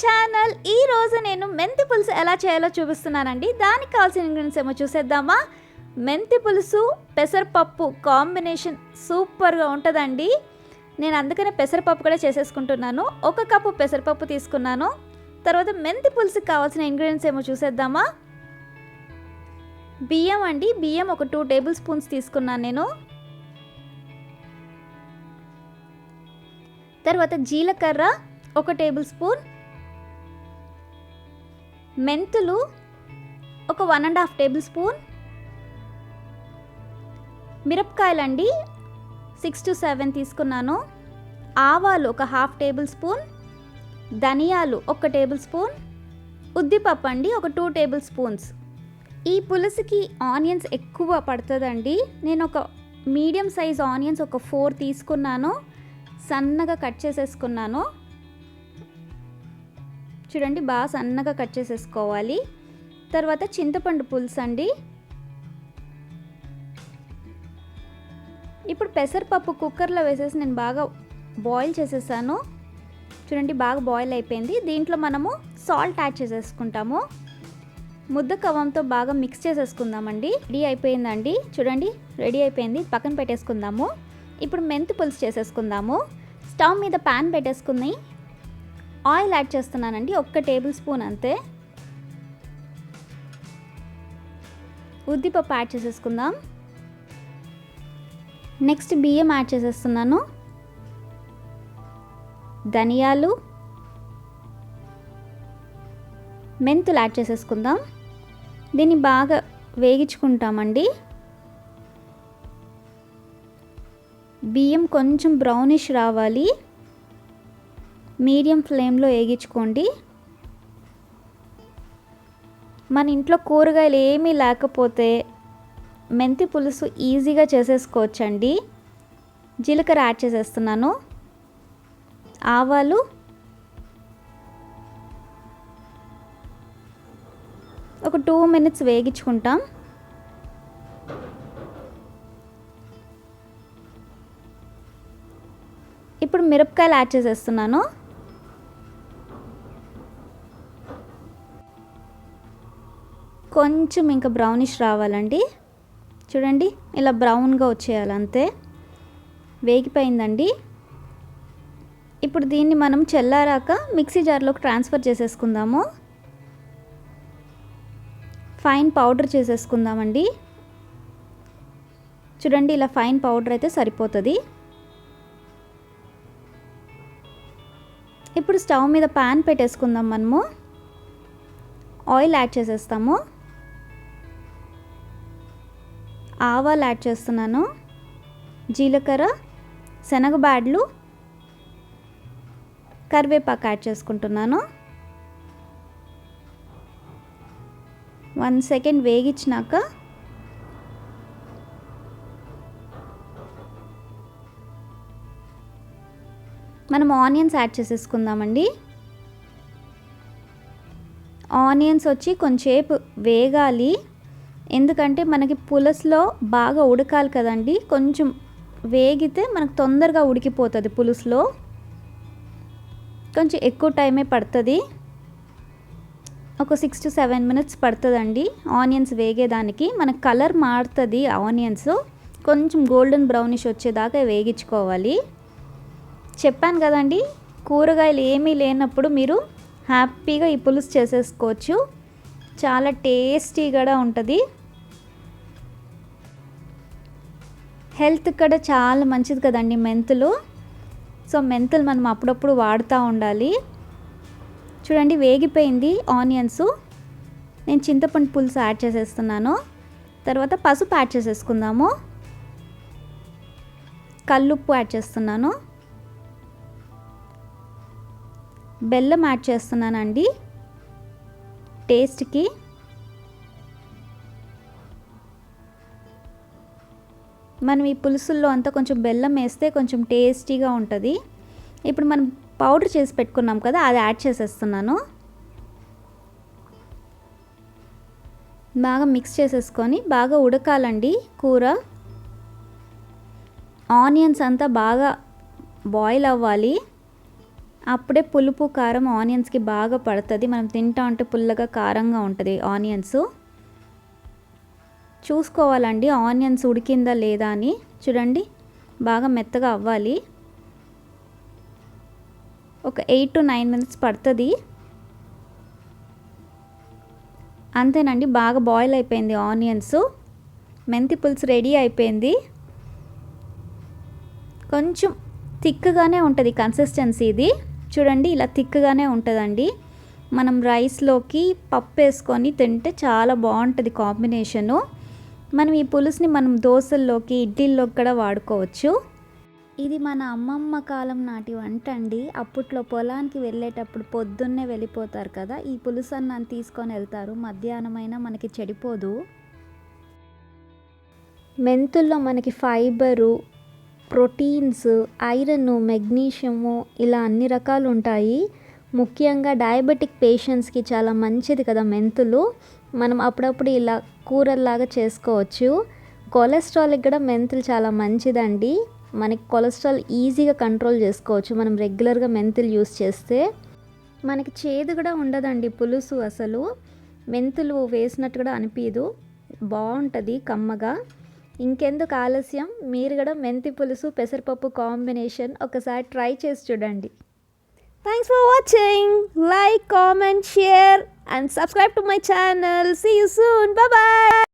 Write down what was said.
Channel ఈ రోజు నేను మెంతి పులుసు ఎలా చేయాలో చూపిస్తున్నానండి. దానికి కావాల్సిన ఇంగ్రీడియంట్స్ ఏమో చూసేద్దామా? మెంతి పులుసు పెసరపప్పు కాంబినేషన్ సూపర్గా ఉంటుందండి. నేను అందుకనే పెసరపప్పు కూడా చేసేసుకుంటున్నాను. ఒక కప్పు పెసరపప్పు తీసుకున్నాను. తర్వాత మెంతి పులుసుకి కావాల్సిన ఇంగ్రీడియంట్స్ ఏమో చూసేద్దామా? బియ్యం అండి. బియ్యం ఒక టూ టేబుల్ స్పూన్స్ తీసుకున్నాను నేను. తర్వాత జీలకర్ర ఒక టేబుల్ స్పూన్ మెంతులు ఒక one and half tablespoon. మిరపకాయలండి సిక్స్ టు సెవెన్ తీసుకున్నాను. ఆవాలు ఒక హాఫ్ టేబుల్ స్పూన్. ధనియాలు ఒక టేబుల్ స్పూన్. ఉద్దిపప్పు అండి ఒక టూ టేబుల్ స్పూన్స్. ఈ పులుసుకి ఆనియన్స్ ఎక్కువ పడుతుందండి. నేను ఒక మీడియం సైజ్ ఆనియన్స్ ఒక ఫోర్ తీసుకున్నాను. సన్నగా కట్ చేసేసుకున్నాను. చూడండి బాగా సన్నగా కట్ చేసేసుకోవాలి. తర్వాత చింతపండు పులుసు అండి. ఇప్పుడు పెసరపప్పు కుక్కర్లో వేసేసి నేను బాగా బాయిల్ చేసేసాను. చూడండి బాగా బాయిల్ అయిపోయింది. దీంట్లో మనము సాల్ట్ యాడ్ చేసేసుకుంటాము. ముద్ద కవంతో బాగా మిక్స్ చేసేసుకుందామండి. రెడీ అయిపోయిందండి. చూడండి రెడీ అయిపోయింది. పక్కన పెట్టేసుకుందాము. ఇప్పుడు మెంతి పులుసు చేసేసుకుందాము. స్టవ్ మీద ప్యాన్ పెట్టేసుకుని ఆయిల్ యాడ్ చేస్తున్నానండి ఒక్క టేబుల్ స్పూన్ అంతే. ఉద్దిపప్పు యాడ్ చేసేసుకుందాం. నెక్స్ట్ బియ్యం యాడ్ చేసేస్తున్నాను. ధనియాలు. మెంతులు యాడ్ చేసేసుకుందాం. దీన్ని బాగా వేగించుకుంటామండి. బియ్యం కొంచెం బ్రౌనిష్ రావాలి. మీడియం ఫ్లేమ్లో వేగించుకోండి. మన ఇంట్లో కూరగాయలు ఏమీ లేకపోతే మెంతి పులుసు ఈజీగా చేసేసుకోవచ్చండి. జీలకర్ర యాడ్ చేసేస్తున్నాను. ఆవాలు. ఒక టూ మినిట్స్ వేగించుకుంటాం. ఇప్పుడు మిరపకాయలు యాడ్ చేసేస్తున్నాను. కొంచెం ఇంకా బ్రౌనిష్ రావాలండి. చూడండి ఇలా బ్రౌన్గా వచ్చేయాలి అంతే. వేగిపోయిందండి. ఇప్పుడు దీన్ని మనం చల్లారాక మిక్సీ జార్లోకి ట్రాన్స్ఫర్ చేసేసుకుందాము. ఫైన్ పౌడర్ చేసేసుకుందామండి. చూడండి ఇలా ఫైన్ పౌడర్ అయితే సరిపోతుంది. ఇప్పుడు స్టవ్ మీద ప్యాన్ పెట్టేసుకుందాం మనము. ఆయిల్ యాడ్ చేసేస్తాము. ఆవాలు యాడ్ చేస్తున్నాను. జీలకర్ర శనగబాడ్లు కరివేపాకు యాడ్ చేసుకుంటున్నాను. వన్ సెకండ్ వేగించినాక మనం ఆనియన్స్ యాడ్ చేసేసుకుందామండి. ఆనియన్స్ వచ్చి కొంచెంసేపు వేగాలి. ఎందుకంటే మనకి పులుసులో బాగా ఉడకాలి కదండి. కొంచెం వేగితే మనకు తొందరగా ఉడికిపోతుంది పులుసులో. కొంచెం ఎక్కువ టైమే పడుతుంది. ఒక సిక్స్ టు సెవెన్ మినిట్స్ పడుతుందండి. ఆనియన్స్ వేగేదానికి మన కలర్ మారుతుంది ఆనియన్స్. కొంచెం గోల్డెన్ బ్రౌనిష్ వచ్చేదాకా వేగించుకోవాలి. చెప్పాను కదండి కూరగాయలు ఏమీ లేనప్పుడు మీరు హ్యాపీగా ఈ పులుసు చేసేసుకోవచ్చు. చాలా టేస్టీ కూడా ఉంటుంది. హెల్త్ కూడా చాలా మంచిది కదండి మెంతులు. సో మెంతులు మనం అప్పుడప్పుడు వాడుతూ ఉండాలి. చూడండి వేగిపోయింది ఆనియన్స్. నేను చింతపండు పులుసు యాడ్ చేసేస్తున్నాను. తర్వాత పసుపు యాడ్ చేసేసుకుందాము. కల్లుప్పు యాడ్ చేస్తున్నాను. బెల్లం యాడ్ చేస్తున్నానండి. టేస్ట్కి. మనం ఈ పులుసుల్లో అంతా కొంచెం బెల్లం వేస్తే కొంచెం టేస్టీగా ఉంటుంది. ఇప్పుడు మనం పౌడర్ చేసి పెట్టుకున్నాం కదా అది యాడ్ చేసేస్తున్నాను. బాగా మిక్స్ చేసేసుకొని బాగా ఉడకాలండి కూర. ఆనియన్స్ అంతా బాగా బాయిల్ అవ్వాలి. అప్పుడే పులుపు కారం ఆనియన్స్కి బాగా పడుతుంది. మనం తింటా ఉంటే పుల్లగా కారంగా ఉంటుంది ఆనియన్స్. చూసుకోవాలండి. ఆనియన్స్ ఉడికిందా లేదా అని చూడండి. బాగా మెత్తగా అవ్వాలి. ఒక ఎయిట్ టు నైన్ మినిట్స్ పడుతుంది. అంతేనండి బాగా బాయిల్ అయిపోయింది ఆనియన్స్. మెంతి పులుసు రెడీ అయిపోయింది. కొంచెం థిక్గానే ఉంటుంది కన్సిస్టెన్సీ ఇది. చూడండి ఇలా థిక్గానే ఉంటుందండి. మనం రైస్లోకి పప్పు వేసుకొని తింటే చాలా బాగుంటుంది కాంబినేషను. మనం ఈ పులుసుని మనం దోశల్లోకి ఇడ్లీల్లోకి కూడా వాడుకోవచ్చు. ఇది మన అమ్మమ్మ కాలం నాటి వంట అండి. అప్పట్లో పొలానికి వెళ్ళేటప్పుడు పొద్దున్నే వెళ్ళిపోతారు కదా ఈ పులుసు అన్నాన్ని తీసుకొని వెళ్తారు. మధ్యాహ్నమైనా మనకి చెడిపోదు. మెంతుల్లో మనకి ఫైబరు ప్రోటీన్స్ ఐరన్ మెగ్నీషియము ఇలా అన్ని రకాలు ఉంటాయి. ముఖ్యంగా డయాబెటిక్ పేషెంట్స్కి చాలా మంచిది కదా మెంతులు. మనం అప్పుడప్పుడు ఇలా కూరల్లాగా చేసుకోవచ్చు. కొలెస్ట్రాల్కి కూడా మెంతులు చాలా మంచిదండి. మనకి కొలెస్ట్రాల్ ఈజీగా కంట్రోల్ చేసుకోవచ్చు. మనం రెగ్యులర్గా మెంతులు యూస్ చేస్తే. మనకి చేదు కూడా ఉండదండి పులుసు అసలు. మెంతులు వేసినట్టు కూడా అనిపించదు బాగుంటుంది కమ్మగా. ఇంకెందుకు ఆలస్యం? మీరు కూడా మెంతి పులుసు పెసరపప్పు కాంబినేషన్ ఒకసారి ట్రై చేసి చూడండి. Thanks for watching. Like, comment, share and subscribe to my channel. See you soon. Bye bye.